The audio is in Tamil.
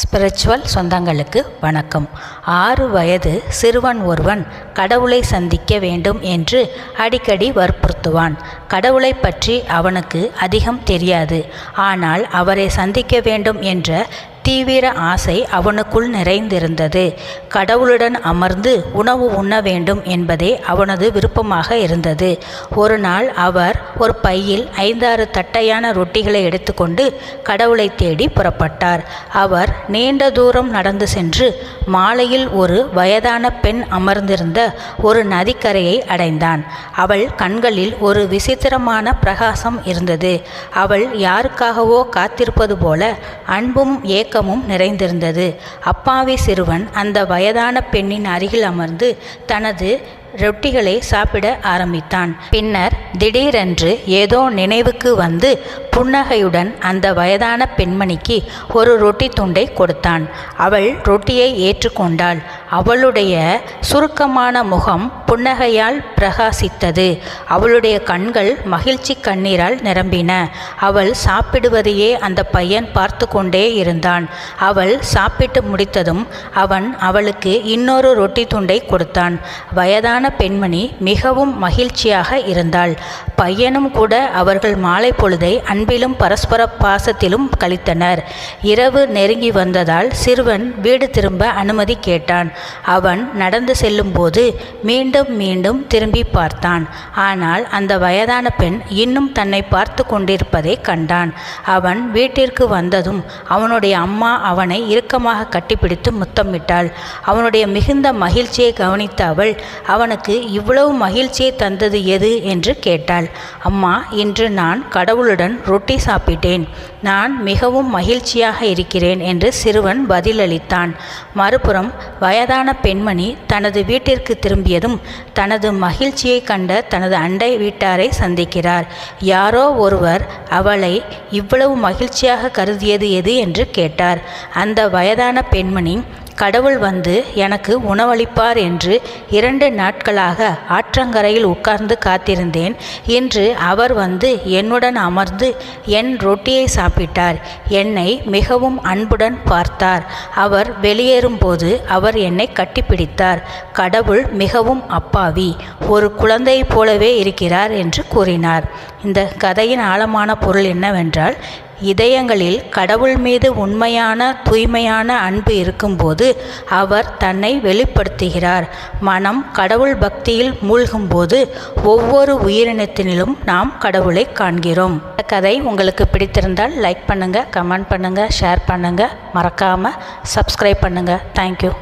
ஸ்பிரிச்சுவல் சொந்தங்களுக்கு வணக்கம். ஆறு வயது சிறுவன் ஒருவன் கடவுளை சந்திக்க வேண்டும் என்று அடிக்கடி வற்புறுத்துவான். கடவுளை பற்றி அவனுக்கு அதிகம் தெரியாது. ஆனால் அவரை சந்திக்க வேண்டும் என்ற தீவிர ஆசை அவனுக்குள் நிறைந்திருந்தது. கடவுளுடன் அமர்ந்து உணவு உண்ண வேண்டும் என்பதே அவனது விருப்பமாக இருந்தது. ஒரு நாள் அவர் ஒரு பையில் ஐந்தாறு தட்டையான ரொட்டிகளை எடுத்துக்கொண்டு கடவுளை தேடி புறப்பட்டார். அவர் நீண்ட தூரம் நடந்து சென்று மாலையில் ஒரு வயதான பெண் அமர்ந்திருந்த ஒரு நதிக்கரையை அடைந்தான். அவள் கண்களில் ஒரு விசித்திரமான பிரகாசம் இருந்தது. அவள் யாருக்காகவோ காத்திருப்பது போல அன்பும் ஏக்கமும் நிறைந்திருந்தது. அப்பாவி சிறுவன் அந்த வயதான பெண்ணின் அருகில் அமர்ந்து தனது ரொட்டிகளை சாப்பிட ஆரம்பித்தான். பின்னர் திடீரென்று ஏதோ நினைவுக்கு வந்து புன்னகையுடன் அந்த வயதான பெண்மணிக்கு ஒரு ரொட்டி துண்டை கொடுத்தான். அவள் ரொட்டியை ஏற்றுக்கொண்டாள். அவளுடைய சுருக்கமான முகம் புன்னகையால் பிரகாசித்தது. அவளுடைய கண்கள் மகிழ்ச்சி கண்ணீரால் நிரம்பின. அவள் சாப்பிடுவதையே அந்த பையன் பார்த்து கொண்டே இருந்தான். அவள் சாப்பிட்டு முடித்ததும் அவன் அவளுக்கு இன்னொரு ரொட்டி துண்டை கொடுத்தான். வயதான பெண்மணி மிகவும் மகிழ்ச்சியாக இருந்தாள். பையனும் கூட அவர்கள் மாலை பொழுதை அன்பிலும் பரஸ்பர பாசத்திலும் கழித்தனர். இரவு நெருங்கி வந்ததால் சிறுவன் வீடு திரும்ப அனுமதி கேட்டான். அவன் நடந்து செல்லும்போது மீண்டும் மீண்டும் திரும்பி பார்த்தான். ஆனால் அந்த வயதான பெண் இன்னும் தன்னை பார்த்து கொண்டிருப்பதை கண்டான். அவன் வீட்டிற்கு வந்ததும் அவனுடைய அம்மா அவனை இறுக்கமாக கட்டிப்பிடித்து முத்தமிட்டாள். அவனுடைய மிகுந்த மகிழ்ச்சியை கவனித்த அவள் அவன் அவனுக்கு இவ்வளவு மகிழ்ச்சியை தந்தது எது? என்று கேட்டாள். அம்மா இன்று நான் கடவுளுடன் ரொட்டி சாப்பிட்டேன். நான் மிகவும் மகிழ்ச்சியாக இருக்கிறேன் என்று சிறுவன் பதிலளித்தான். மறுபுறம் வயதான பெண்மணி தனது வீட்டிற்கு திரும்பியதும் தனது மகிழ்ச்சியை கண்ட தனது அண்டை வீட்டாரை சந்திக்கிறார். யாரோ ஒருவர் அவளை இவ்வளவு மகிழ்ச்சியாக கருதியது எது என்று கேட்டார். அந்த வயதான பெண்மணி கடவுள் வந்து எனக்கு உணவளிப்பார் என்று இரண்டு நாட்களாக ஆற்றங்கரையில் உட்கார்ந்து காத்திருந்தேன். இன்று அவர் வந்து என்னுடன் அமர்ந்து என் ரொட்டியை சாப்பிட்டார். என்னை மிகவும் அன்புடன் பார்த்தார். அவர் வெளியேறும்போது அவர் என்னை கட்டிப்பிடித்தார். கடவுள் மிகவும் அப்பாவி. ஒரு குழந்தையைப் போலவே இருக்கிறார் என்று கூறினார். இந்த கதையின் ஆழமான பொருள் என்னவென்றால் இதயங்களில் கடவுள் மீது உண்மையான தூய்மையான அன்பு இருக்கும்போது அவர் தன்னை வெளிப்படுத்துகிறார். மனம் கடவுள் பக்தியில் மூழ்கும்போது ஒவ்வொரு உயிரினத்தினிலும் நாம் கடவுளை காண்கிறோம். இந்த கதை உங்களுக்கு பிடித்திருந்தால் லைக் பண்ணுங்கள் கமெண்ட் பண்ணுங்கள் ஷேர் பண்ணுங்கள் மறக்காமல் சப்ஸ்கிரைப் பண்ணுங்கள் தேங்க்யூ